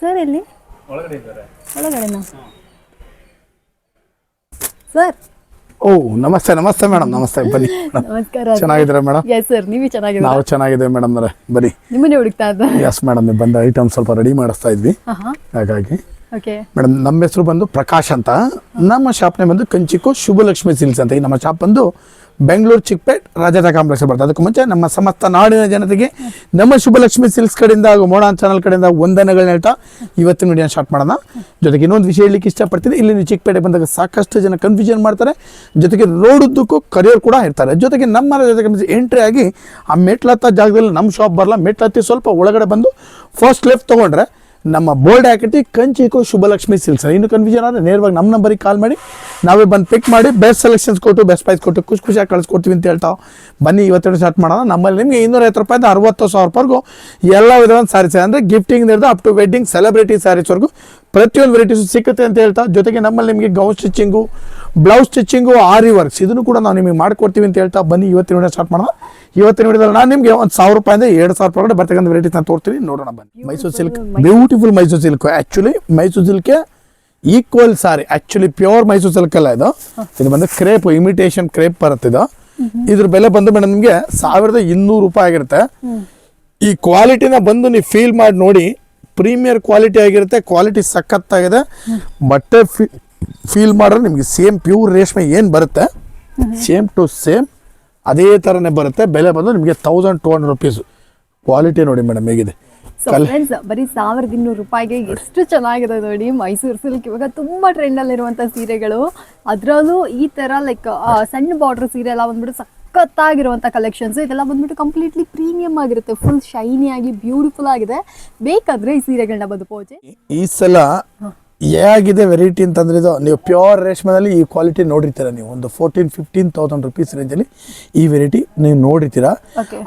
Sir ಎಲ್ಲಿ? ಒಳಗಡೆನಾ? Sir ಓ ನಮಸ್ತೆ ನಮಸ್ತೆ ಮೇಡಮ್ ನಮಸ್ತೆ ಬನ್ನಿ. ನಮಸ್ಕಾರ ಚೆನ್ನಾಗಿದ್ದೀರಾ ಮೇಡಮ್? ಎಸ್ ಸರ್ ನೀವು ಚೆನ್ನಾಗಿದೆ ನಾವು ಚೆನ್ನಾಗಿದ್ದೀವಿ ಮೇಡಮ್ ಅವರೇ ಬನ್ನಿ. ನಿಮ್ಮನ್ನೇ ಹುಡುಕ್ತಾ ಇದ್ದ. ಎಸ್ ಮೇಡಮ್ ನೀವು ಬಂದ ಐಟಮ್ ಸ್ವಲ್ಪ ರೆಡಿ ಮಾಡಿಸ್ತಾ ಇದ್ವಿ. ಹಾಗಾಗಿ. ಓಕೆ ಮೇಡಮ್ ನಮ್ಮ ಹೆಸರು ಬಂದು ಪ್ರಕಾಶ್ ಅಂತ. ನಮ್ಮ ಶಾಪ್ ನೇಮ್ ಬಂದು ಕಂಚಿಕೋ ಶುಭಲಕ್ಷ್ಮಿ ಸಿಲ್ಸ್ ಅಂತ. ಈ ನಮ್ಮ ಶಾಪ್ ಬಂದು ಬೆಂಗಳೂರು ಚಿಕ್ಕಪೇಟ್ ರಾಜಾದ ಕಾಂಪ್ಲೆಕ್ಸ್ ಬರ್ತದೆ ಅದಕ್ಕೂ ಮುಂಚೆ ನಮ್ಮ ಸಮಸ್ತ ನಾಡಿನ ಜನತೆಗೆ ನಮ್ಮ ಶುಭಲಕ್ಷ್ಮಿ ಸಿಲ್ಸ್ ಕಡೆಯಿಂದ ಹಾಗೂ ಮೋಡಾನ್ ಚಾನಲ್ ಕಡೆಯಿಂದ ವಂದನೆಗಳನ್ನ ಹೇಳ್ತಾ ಇವತ್ತಿನ ವಿಡಿಯೋ ಸ್ಟಾರ್ಟ್ ಮಾಡೋಣ. ಜೊತೆಗೆ ಇನ್ನೊಂದು ವಿಷಯ ಹೇಳಲಿಕ್ಕೆ ಇಷ್ಟಪಡ್ತೀನಿ. ಇಲ್ಲಿ ಚಿಕ್ಕಪೇಟೆ ಬಂದಾಗ ಸಾಕಷ್ಟು ಜನ ಕನ್ಫ್ಯೂಷನ್ ಮಾಡ್ತಾರೆ. ಜೊತೆಗೆ ರೋಡ್ ಉದ್ದಕ್ಕೂ ಕರಿಯರ್ ಕೂಡ ಇರ್ತಾರೆ. ಜೊತೆಗೆ ನಮ್ಮ ಜೊತೆಗೆ ಎಂಟ್ರಿ ಆಗಿ ಆ ಮೆಟ್ಲತ್ತ ಜಾಗದಲ್ಲಿ ನಮ್ಮ ಶಾಪ್ ಬರಲ್ಲ ಮೆಟ್ಲತ್ತಿ ಸ್ವಲ್ಪ ಒಳಗಡೆ ಬಂದು ಫಸ್ಟ್ ಲೆಫ್ಟ್ ತೊಗೊಂಡ್ರೆ ನಮ್ಮ ಬೋರ್ಡ್ ಹಾಕಿಟ್ಟು ಕಂಚಿಕೋ ಶುಭಲಕ್ಷ್ಮಿ ಸಿಲ್ಕ್ಸ್ ಇನ್ನು ಕನ್ಫ್ಯೂಷನ್ ಆದರೆ ನೇರವಾಗಿ ನಮ್ಮ ನಂಬರಿಗೆ ಕಾಲ್ ಮಾಡಿ. ನಾವೇ ಬಂದು ಪಿಕ್ ಮಾಡಿ ಬೆಸ್ಟ್ ಸೆಲೆಕ್ಷನ್ಸ್ ಕೊಟ್ಟು ಬೆಸ್ಟ್ ಪ್ರೈಸ್ ಕೊಟ್ಟು ಖುಷಿ ಖುಷಿಯಾಗಿ ಕಳಿಸ್ಕೊಡ್ತೀವಿ ಅಂತ ಹೇಳ್ತಾವೆ ಬನ್ನಿ ಇವತ್ತೆರಡು ಸ್ಟಾರ್ಟ್ ಮಾಡೋಣ. ನಮ್ಮಲ್ಲಿ ನಿಮಗೆ ಇನ್ನೂರೈವತ್ತು ರೂಪಾಯಿಂದ ಅರವತ್ತು ಸಾವಿರ ರೂಪಾಯಿಗೂ ಎಲ್ಲ ವಿಧವಾದ ಸ್ಯಾರೀಸ್ ಅಂದರೆ ಗಿಫ್ಟಿಂಗ್ ಹಿಡಿದು ಅಪ್ ಟು ವೆಡ್ಡಿಂಗ್ ಸೆಲೆಬ್ರಿಟಿ ಸ್ಯಾರೀಸ್ವರೆಗೂ ಪ್ರತಿಯೊಂದು ವೆರೈಟೀಸು ಸಿಕ್ಕುತ್ತೆ ಅಂತ ಹೇಳ್ತಾ ಜೊತೆಗೆ ನಮ್ಮಲ್ಲಿ ನಿಮಗೆ gown stitching blouse stitching aari works ಇದನ್ನು ಕೂಡ ನಾವು ನಿಮಗೆ ಮಾಡ್ಕೊಡ್ತೀವಿ ಅಂತ ಹೇಳ್ತಾ ಬನ್ನಿ ಇವತ್ತಿನ ವಿಡಿಯೋ ಸ್ಟಾರ್ಟ್ ಮಾಡೋಣ. ಇವತ್ತಿನ ವಿಡಿಯೋದಲ್ಲಿ ನಾನು ನಿಮಗೆ ಒಂದು ಸಾವಿರ ರೂಪಾಯಿಂದ ಎರಡು ಸಾವಿರ ರೂಪಾಯಿ ಬರ್ತಕ್ಕಂಥ ವೆರೈಟೀಸ್ ನಾನು ತೋರ್ತೀನಿ. ನೋಡೋಣ ಬನ್ನಿ. Mysore silk beautiful Mysore silk actually Mysore ಸಿಲ್ಕೆ equal sari actually pure Mysore silk ಅಲ್ಲ ಇದು. ಇದು ಬಂದು ಕ್ರೇಪ್ ಇಮಿಟೇಷನ್ ಕ್ರೇಪ್ ಬರುತ್ತೆ ಇದು. ಇದ್ರ ಬೆಲೆ ಬಂದು ಮೇಡಮ್ ನಿಮಗೆ ಸಾವಿರದ ಇನ್ನೂರು ರೂಪಾಯಿ ಆಗಿರುತ್ತೆ. ಈ ಕ್ವಾಲಿಟಿನ ಬಂದು ನೀವು ಫೀಲ್ ಮಾಡಿ ನೋಡಿ ಪ್ರೀಮಿಯರ್ ಕ್ವಾಲಿಟಿ ಆಗಿರುತ್ತೆ ಕ್ವಾಲಿಟಿ ಸಖತ್ತಾಗಿದೆ. ಬಟ್ಟೆ ಫೀಲ್ ಮಾಡಿದ್ರೆ ನಿಮಗೆ ಸೇಮ್ ಪ್ಯೂರ್ ರೇಷ್ಮೆ ಏನು ಬರುತ್ತೆ? ಸೇಮ್ ಟು ಸೇಮ್ ಅದೇ ಥರನೇ ಬರುತ್ತೆ. ಬೆಲೆ ಬಂದು ನಿಮಗೆ thousand two hundred rupees quality ನೋಡಿ ಮೇಡಮ್ ಹೇಗಿದೆ. ಬರೀ ಸಾವಿರದ ಇನ್ನೂರು ರೂಪಾಯಿಗೆ ಎಷ್ಟು ಚೆನ್ನಾಗಿದೆ ನೋಡಿ ಮೈಸೂರು ಸಿಲ್ಕ್ ಇವಾಗ ತುಂಬಾ ಟ್ರೆಂಡ್ ಅಲ್ಲಿರುವಂತ ಸೀರೆಗಳು. ಅದರಲ್ಲೂ ಈ ತರ ಲೈಕ್ ಸಣ್ಣ ಬಾರ್ಡರ್ ಸೀರೆ ಎಲ್ಲ ಬಂದ್ಬಿಟ್ಟು ಸಖತ್ತಾಗಿರುವಂತ ಕಲೆಕ್ಷನ್ಸ್ ಇದೆಲ್ಲ ಬಂದ್ಬಿಟ್ಟು ಕಂಪ್ಲೀಟ್ಲಿ ಪ್ರೀಮಿಯಂ ಆಗಿರುತ್ತೆ. ಫುಲ್ ಶೈನಿ ಆಗಿ ಬ್ಯೂಟಿಫುಲ್ ಆಗಿದೆ. ಬೇಕಾದ್ರೆ ಈ ಸೀರೆಗಳನ್ನ ಬಂದು ಪೋಚೆ ಈ ಸಲ ಹೇಗಿದೆ ವೆರೈಟಿ ಅಂತಂದ್ರೆ ಇದು ನೀವು ಪ್ಯೂರ್ ರೇಷ್ಮೆದಲ್ಲಿ ಈ ಕ್ವಾಲಿಟಿ ನೋಡಿರ್ತೀರ ನೀವು. ಒಂದು ಫೋರ್ಟೀನ್ ಫಿಫ್ಟೀನ್ ತೌಸಂಡ್ ರುಪೀಸ್ ರೇಂಜಲ್ಲಿ ಈ ವೆರೈಟಿ ನೀವು ನೋಡಿರ್ತೀರಾ.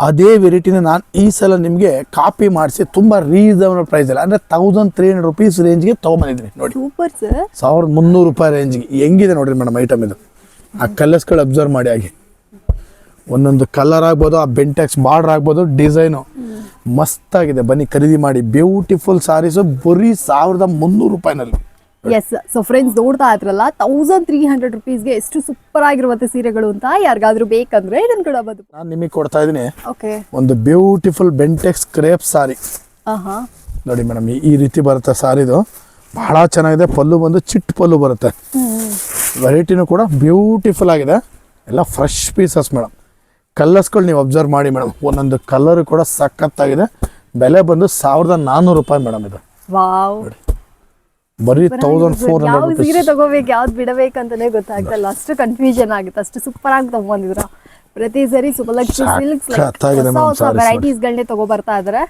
ಅದೇ ವೆರೈಟಿನ ನಾನು ಈ ಸಲ ನಿಮಗೆ ಕಾಪಿ ಮಾಡಿಸಿ ತುಂಬ ರೀಸನಬಲ್ ಪ್ರೈಸಲ್ಲಿ ಅಂದರೆ ತೌಸಂಡ್ ತ್ರೀ ಹಂಡ್ರೆಡ್ ರುಪೀಸ್ ರೇಂಜ್ಗೆ ತೊಗೊಂಬಂದಿದ್ದೀನಿ ನೋಡಿ. ಸಾವಿರದ ಮುನ್ನೂರು ರೂಪಾಯಿ ರೇಂಜ್ಗೆ ಹೆಂಗಿದೆ ನೋಡಿರಿ ಮೇಡಮ್ ಐಟಮ್ ಇದು? ಆ ಕಲರ್ಸ್ಗಳು ಅಬ್ಸರ್ವ್ ಮಾಡಿ ಆಗಿ ಒಂದೊಂದು ಕಲರ್ ಆಗ್ಬೋದು ಆ ಬೆಂಟೆಕ್ಸ್ ಬಾರ್ಡರ್ ಆಗ್ಬೋದು ಡಿಸೈನು ಮಸ್ತಾಗಿದೆ. ಬನ್ನಿ ಖರೀದಿ ಮಾಡಿ. ಬ್ಯೂಟಿಫುಲ್ ಸಾರೀಸು ಬರೀ ಸಾವಿರದ ಮುನ್ನೂರು ರೂಪಾಯಿನಲ್ಲಿ. ಎಸ್ ಸೊ ಫ್ರೆಂಡ್ಸ್ ನೋಡ್ತಾ ಇದ್ರಲ್ಲ ತೌಸಂಡ್ ತ್ರೀ ಹಂಡ್ರೆಡ್ ರುಪೀಸ್ಗೆ ಎಷ್ಟು ಸೂಪರ್ ಆಗಿರುವಂತ ಸೀರೆಗಳು ಅಂತ ಯಾರಿಗಾದ್ರೂ ಬೇಕಂದ್ರೆ ಇದನ್ನ ಕೂಡ ಬಂದು ನಾನು ನಿಮಗೆ ಕೊಡ್ತಾ ಇದ್ದೀನಿ. ಓಕೆ ಒಂದು ಬ್ಯೂಟಿಫುಲ್ ಬೆಂಟೆಕ್ಸ್ ಕ್ರೇಪ್ ಸಾರಿ ನೋಡಿ ಮೇಡಮ್ ಈ ರೀತಿ ಬರುತ್ತೆ ಸಾರಿದು. ಬಹಳ ಚೆನ್ನಾಗಿದೆ. ಪಲ್ಲು ಬಂದು ಚಿಟ್ ಪಲ್ಲು ಬರುತ್ತೆ. ವೆರೈಟಿನೂ ಕೂಡ ಬ್ಯೂಟಿಫುಲ್ ಆಗಿದೆ. ಎಲ್ಲ ಫ್ರೆಶ್ ಪೀಸಸ್ ಮೇಡಮ್ ಕಲರ್ಸ್ಗಳು ನೀವು ಅಬ್ಸರ್ವ್ ಮಾಡಿ ಮೇಡಮ್ ಒಂದೊಂದು ಕಲರ್ ಕೂಡ ಸಖತ್ತಾಗಿದೆ. ಬೆಲೆ ಬಂದು ಸಾವಿರದ ನಾನ್ನೂರು ರೂಪಾಯಿ ಮೇಡಮ್ ಇದು. ಬರೀ ತೌಸಂಡ್ ಫೋರ್ ಹಂಡ್ರೆಡ್ ಸೀರೆ ತಗೋಬೇಕು ಯಾವ್ದು ಬಿಡಬೇಕಂತಾನೆ ಗೊತ್ತಾಗ್ತಲ್ಲ. ಅಷ್ಟು ಕನ್ಫ್ಯೂಷನ್ ಆಗುತ್ತೆ ಅಷ್ಟು ಸೂಪರ್ ಆಗಿ ತಗೊಂಡಿದ್ರ ಪ್ರತಿ ಸರಿ ಸುಬಲಕ್ಷ್ಮಿ ಸಿಲ್ಕ್ಸ್ ವೆರೈಟೀಸ್ ಗಳನ್ನೇ ತಗೋ ಬರ್ತಾ ಇದಾರೆ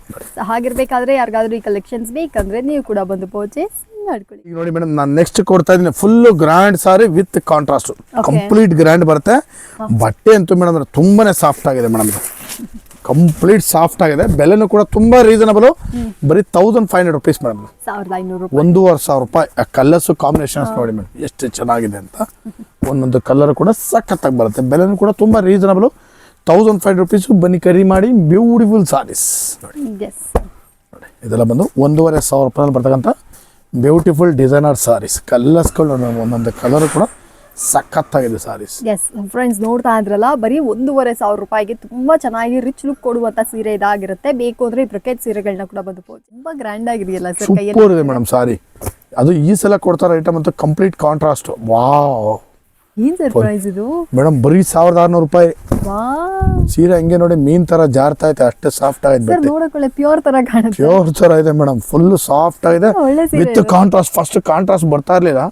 ಹಾಗಿರ್ಬೇಕಾದ್ರೆ ಯಾರಿಗಾದ್ರೂ ಈ ಕಲೆಕ್ಷನ್ಸ್ ಬೇಕಂದ್ರೆ ನೀವು ಕೂಡ ಬಂದು ಪರ್ಚೇಸ್ ಮಾಡ್ಕೊಳ್ಳಿ. ಈಗ ನೋಡಿ ಮೇಡಮ್ ನಾನು ನೆಕ್ಸ್ಟ್ ಕೊಡ್ತಾ ಇದ್ದೀನಿ full grand sari with contrast complete grand ಬರುತ್ತೆ. ಬಟ್ಟೆ ಅಂತೂ ಮೇಡಮ್ ತುಂಬಾನೇ ಸಾಫ್ಟ್ ಆಗಿದೆ ಮೇಡಮ್ ಕಂಪ್ಲೀಟ್ ಸಾಫ್ಟ್ ಆಗಿದೆ. ಬೆಲೆನೂ ಕೂಡ ತುಂಬಾ ರೀಸನಬಲ್ ಬರೀ thousand five hundred rupees madam ಒಂದೂವರೆ ಸಾವಿರ ರೂಪಾಯಿ. ಆ ಕಲರ್ಸು ಕಾಂಬಿನೇಷನ್ಸ್ ನೋಡಿ ಮೇಡಮ್ ಎಷ್ಟು ಚೆನ್ನಾಗಿದೆ ಅಂತ. ಒಂದೊಂದು ಕಲರ್ ಕೂಡ ಸಖತ್ತಾಗಿ ಬರುತ್ತೆ. ಬೆಲೆನೂ ಕೂಡ ತುಂಬಾ ರೀಸನಬಲ್ ತೌಸಂಡ್ ಫೈವ್ ರುಪೀಸ್ ಬನ್ನಿ ಕರಿ ಮಾಡಿ. ಬ್ಯೂಟಿಫುಲ್ ಸಾರೀಸ್ ನೋಡಿ. ಇದೆಲ್ಲ ಬಂದು ಒಂದೂವರೆ ಸಾವಿರ ರೂಪಾಯಿ ಬರ್ತಕ್ಕಂಥ ಬ್ಯೂಟಿಫುಲ್ ಡಿಸೈನರ್ ಸಾರೀಸ್ ಕಲರ್ಸ್ಗಳು ಒಂದೊಂದು ಕಲರ್ ಕೂಡ ಸಖತ್ತಾಗಿದೆ ಸಾರೀಸ್ ಎಸ್ ಫ್ರೆಂಡ್ಸ್ ನೋಡ್ತಾ ಇದ್ರಲ್ಲ ಬರೀ ಒಂದೂವರೆ ಸಾವಿರ ರೂಪಾಯಿಗೆ ತುಂಬಾ ಚೆನ್ನಾಗಿ ರಿಚ್ ಲುಕ್ ಕೊಡುವಂತ ಸೀರೆ ಇದಾಗಿರುತ್ತೆ. ಬೇಕು ಅಂದ್ರೆ ಈ ಬ್ರಕೆಟ್ ಸೀರೆಗಳನ್ನ ಕೂಡ ಬಂದು ತುಂಬಾ ಗ್ರ್ಯಾಂಡ್ ಆಗಿದೆಯಲ್ಲ ಸರ್ ಕೈಯಲ್ಲಿ? ಮೇಡಮ್ ಸಾರಿ ಅದು ಈ ಸಲ ಕೊಡ್ತಾರ ಐಟಮ್ ಅಂತ ಕಂಪ್ಲೀಟ್ ಕಾಂಟ್ರಾಸ್ಟ್ ವಾವ್ ಏನ್ ಸರ್ ಪ್ರೈಸ್ ಇದು? ಮೇಡಮ್ ಬರೀ ಸಾವಿರದ ಆರ್ನೂರು ರೂಪಾಯಿ. ಸೀರೆ ಹಂಗೆ ನೋಡಿ ಮೀನ್ ತರ ಜಾರ್ತಾ ಐತೆ ಅಷ್ಟೇ ಸಾಫ್ಟ್ ಆಗಿದೆ ಸರ್ ನೋಡಕೊಳ್ಳೆ ಪ್ಯೂರ್ ತರ ಕಾಣುತ್ತೆ. ಪ್ಯೂರ್ ತರ ಇದೆ ಮೇಡಮ್ ಫುಲ್ ಸಾಫ್ಟ್ ಆಗಿದೆ. ವಿತ್ ಕಾಂಟ್ರಾಸ್ಟ್ ಫಸ್ಟ್ ಕಾಂಟ್ರಾಸ್ಟ್ ಬರ್ತಾ ಇರ್ಲಿಲ್ಲ.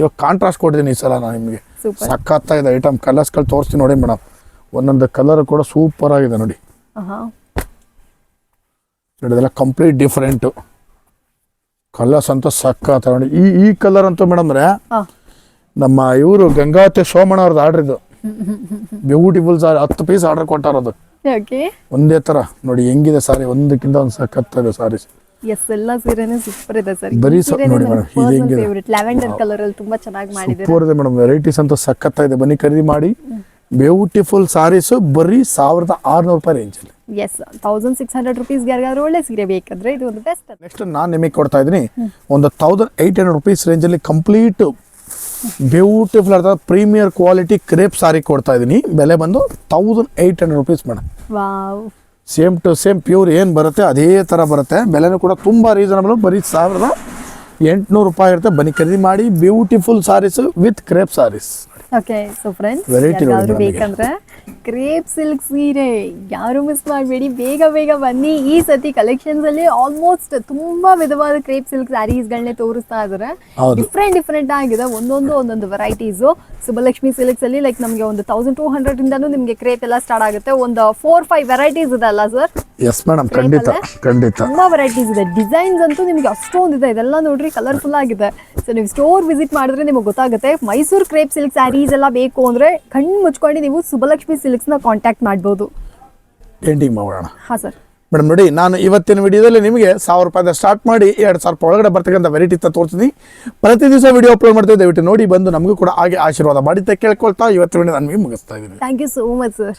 ಇವಾಗ ಕಾಂಟ್ರಾಸ್ಟ್ ಕೊಡ್ತೀನಿ ಈ ಸಲ ನಾನು ನಿಮಗೆ. ಸಖತ್ತಾಗಿದೆ ಐಟಮ್ ಕಲರ್ಸ್ಗಳು ತೋರಿಸ್ತೀನಿ ನೋಡಿ ಮೇಡಮ್. ಒಂದೊಂದು ಕಲರ್ ಕೂಡ ಸೂಪರ್ ಆಗಿದೆ ನೋಡಿ. ಇದೆಲ್ಲ ಕಂಪ್ಲೀಟ್ ಡಿಫ್ರೆಂಟು ಕಲರ್ಸ್ ಅಂತೂ ಸಖತ್ ನೋಡಿ. ಈ ಈ ಕಲರ್ ಅಂತೂ ಮೇಡಮ್ ರೇ ಹಾ. ನಮ್ಮ ಇವರು ಗಂಗಾವತಿ ಸೋಮಣ್ಣ ಅವ್ರದ್ದು ಆರ್ಡರ್ ಇದು. ಬ್ಯೂಟಿಫುಲ್ ಸಾರಿ ಹತ್ತು ಪೀಸ್ ಆರ್ಡರ್ ಕೊಟ್ಟಾರದು ಒಂದೇ ತರ. ನೋಡಿ ಹೆಂಗಿದೆ ಸಾರಿ ಒಂದಕ್ಕಿಂತ ಒಂದು ಸಖತ್ತಿದೆ ಸಾರಿ ಎಸ್ ಎಲ್ಲ ಸೀರೆನೂ ಸೂಪರ್ ಇದೆ ಸರ್ ಬರೀ ನೋಡಿ ಇದು ಹೆಂಗಿದೆ? ಲ್ಯಾವೆಂಡರ್ ಕಲರ್ ಅಲ್ಲಿ ತುಂಬಾ ಚೆನ್ನಾಗಿ ಮಾಡಿದ್ದಾರೆ? ಸೂಪರ್ ಇದೆ ಮೇಡಮ್ ವೆರೈಟೀಸ್ ಅಂತೂ ಇದೆ. ಬನ್ನಿ ಖರೀದಿ ಮಾಡಿ. ಬ್ಯೂಟಿಫುಲ್ ಸಾರೀಸ್ ಬರೀ ಸಾವಿರದ ಆರ್ನೂರು ರೂಪಾಯಿ ರೇಂಜಲ್ಲಿ ಎಸ್ ತೌಸಂಡ್ ಸಿಕ್ಸ್ ಹಂಡ್ರೆಡ್ ರುಪೀಸ್ಗೆ ಯಾರಿಗಾದ್ರೂ ಒಳ್ಳೆ ಸೀರೆ ಬೇಕಂದ್ರೆ ಇದು ಒಂದು ಬೆಸ್ಟ್ ನೆಕ್ಸ್ಟ್ ನಾನು ನಿಮಗೆ ಕೊಡ್ತಾ ಇದ್ದೀನಿ. ಒಂದು ತೌಸಂಡ್ ಏಯ್ಟ್ ಹಂಡ್ರೆಡ್ ರುಪೀಸ್ ರೇಂಜಲ್ಲಿ ಕಂಪ್ಲೀಟ್ ಬ್ಯೂಟಿಫುಲ್ ಅರ್ಥ ಪ್ರೀಮಿಯರ್ ಕ್ವಾಲಿಟಿ ಕ್ರೇಪ್ ಸಾರಿ ಕೊಡ್ತಾ ಇದ್ದೀನಿ ಬೆಲೆ ಬಂದು thousand eight hundred rupees madam same to same pure ಏನು ಬರುತ್ತೆ ಅದೇ ಥರ ಬರುತ್ತೆ. ಬೆಲೆನೂ ಕೂಡ ತುಂಬ ರೀಸನಬಲ್ ಬರೀ ಸಾವಿರದ ಎಂಟುನೂರು ರೂಪಾಯಿ ಇರುತ್ತೆ. ಬನ್ನಿ ಖರೀದಿ ಮಾಡಿ beautiful sarees with crepe sarees okay so friends ಬೇಕಂದ್ರೆ ಕ್ರೇಪ್ ಸಿಲ್ಕ್ ಸೀರೆ ಯಾರು ಮಿಸ್ ಮಾಡಬೇಡಿ. ಬೇಗ ಬೇಗ ಬನ್ನಿ. ಈ ಸತಿ ಕಲೆಕ್ಷನ್ಸ್ ಅಲ್ಲಿ ಆಲ್ಮೋಸ್ಟ್ ತುಂಬಾ ವಿಧವಾದ ಕ್ರೇಪ್ ಸಿಲ್ಕ್ ಸ್ಯಾರೀಸ್ಗಳನ್ನೇ ತೋರಿಸ್ತಾ ಇದಾರೆ. ಡಿಫ್ರೆಂಟ್ ಡಿಫ್ರೆಂಟ್ ಆಗಿದೆ. ಒಂದೊಂದು ಒಂದೊಂದು ವೆರೈಟೀಸ್ ಸುಬ್ಬಲಕ್ಷ್ಮಿ ಸಿಲ್ಕ್ಸ್ ಅಲ್ಲಿ ಲೈಕ್ ನಮಗೆ ಒಂದು ತೌಸಂಡ್ ಟೂ ಹಂಡ್ರೆಡ್ ಇಂದಾನು ನಿಮಗೆ ಕ್ರೇಪ್ ಎಲ್ಲ ಸ್ಟಾರ್ಟ್ ಆಗುತ್ತೆ. ಒಂದು ಫೋರ್ ಫೈವ್ ವೆರೈಟೀಸ್ ಇದೆ ಅಲ್ಲ ಸರ್ ಎಸ್ ಮೇಡಮ್ ಖಂಡಿತ ಖಂಡಿತ. ತುಂಬಾ ವೆರೈಟೀಸ್ ಇದೆ. ಡಿಸೈನ್ಸ್ ಅಂತೂ ನಿಮಗೆ ಅಷ್ಟೊಂದು ಇದೆ ಇದೆಲ್ಲ ನೋಡ್ರಿ ಕಲರ್ಫುಲ್ ಆಗಿದೆ. ಸೊ ನೀವು ಸ್ಟೋರ್ ವಿಸಿಟ್ ಮಾಡಿದ್ರೆ ನಿಮಗೆ ಗೊತ್ತಾಗುತ್ತೆ. ಮೈಸೂರು ಕ್ರೇಪ್ ಸಿಲ್ಕ್ ಸ್ಯಾರೀಸ್ ಎಲ್ಲ ಬೇಕು ಅಂದ್ರೆ ಕಣ್ಣು ಮುಚ್ಕೊಂಡು ನೀವು ಸುಬಲಕ್ಷ್ಮಿ ಸಿಲ್ಕ್ಸ್ನ ಕಾಂಟ್ಯಾಕ್ಟ್ ಮಾಡ್ಬೋದು. ಪೇಂಟಿಂಗ್ ಮಾಡೋಣ. ಹಾ ಸರ್ ಮೇಡಮ್ ನೋಡಿ ನಾನು ಇವತ್ತಿನ ವಿಡಿಯೋದಲ್ಲಿ ನಿಮಗೆ ಸಾವಿರ ರೂಪಾಯಿಂದ ಸ್ಟಾರ್ಟ್ ಮಾಡಿ ಎರಡು ಸಾವಿರ ರೂಪಾಯಿ ಒಳಗಡೆ ಬರ್ತಕ್ಕಂಥ ವೆರೈಟಿ ಇತ್ತ ತೋರಿಸ್ತೀನಿ. ಪ್ರತಿ ದಿವಸ ವಿಡಿಯೋ ಅಪ್ಲೋಡ್ ಮಾಡ್ತೀವಿ ದಯವಿಟ್ಟು ನೋಡಿ ಬಂದು ನಮಗೂ ಕೂಡ ಹಾಗೆ ಆಶೀರ್ವಾದ ಮಾಡಿ ಕೇಳ್ಕೊಳ್ತಾ ಇವತ್ತಿನ ವಿಡಿಯೋ ನಾನು ಮುಗಿಸ್ತಾ ಇದ್ದೀನಿ. Thank you so much sir